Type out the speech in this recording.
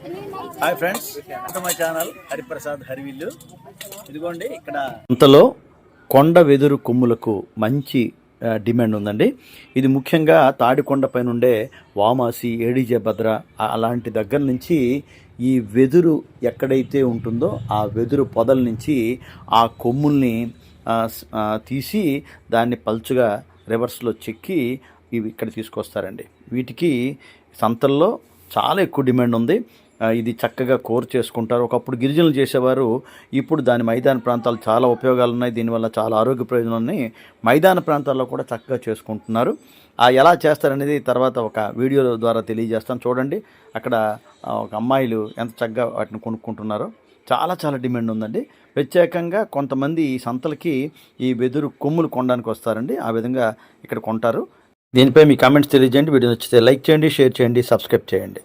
Hi friends మా channel Hariprasad Harivillu. ఇదిగోండి ఇక్కడ అంతలో కొండ వెదురు కొమ్ములకు మంచి డిమాండ్ ఉందండి. ఇది ముఖ్యంగా తాడికొండ పైన ఉండే వామాసి ఏడిజభద్ర భద్ర అలాంటి దగ్గర నుంచి ఈ వెదురు ఎక్కడైతే ఉంటుందో ఆ వెదురు పొదల నుంచి ఆ కొమ్ముల్ని తీసి దాన్ని పల్చుగా రివర్స్లో చెక్కి ఇవి ఇక్కడ తీసుకొస్తారండి. వీటికి సంతల్లో చాలా ఎక్కువ డిమాండ్ ఉంది. ఇది చక్కగా కోర్ చేసుకుంటారు. ఒకప్పుడు గిరిజనులు చేసేవారు ఇప్పుడు దాని మైదాన ప్రాంతాలు చాలా ఉపయోగాలు ఉన్నాయి దీనివల్ల చాలా ఆరోగ్య ప్రయోజనాలని మైదాన ప్రాంతాల్లో కూడా చక్కగా చేసుకుంటున్నారు. ఆ ఎలా చేస్తారనేది తర్వాత ఒక వీడియో ద్వారా తెలియజేస్తాను. చూడండి అక్కడ ఒక అమ్మాయిలు ఎంత చక్కగా వాటిని కొనుక్కుంటున్నారో. చాలా చాలా డిమాండ్ ఉందండి. ప్రత్యేకంగా కొంతమంది ఈ సంతలకి ఈ వెదురు కొమ్ములు కొనడానికి వస్తారండి. ఆ విధంగా ఇక్కడ కొంటారు. దీనిపై మీ కామెంట్స్ తెలియజేయండి. వీడియో నచ్చితే లైక్ చేయండి షేర్ చేయండి సబ్స్క్రైబ్ చేయండి.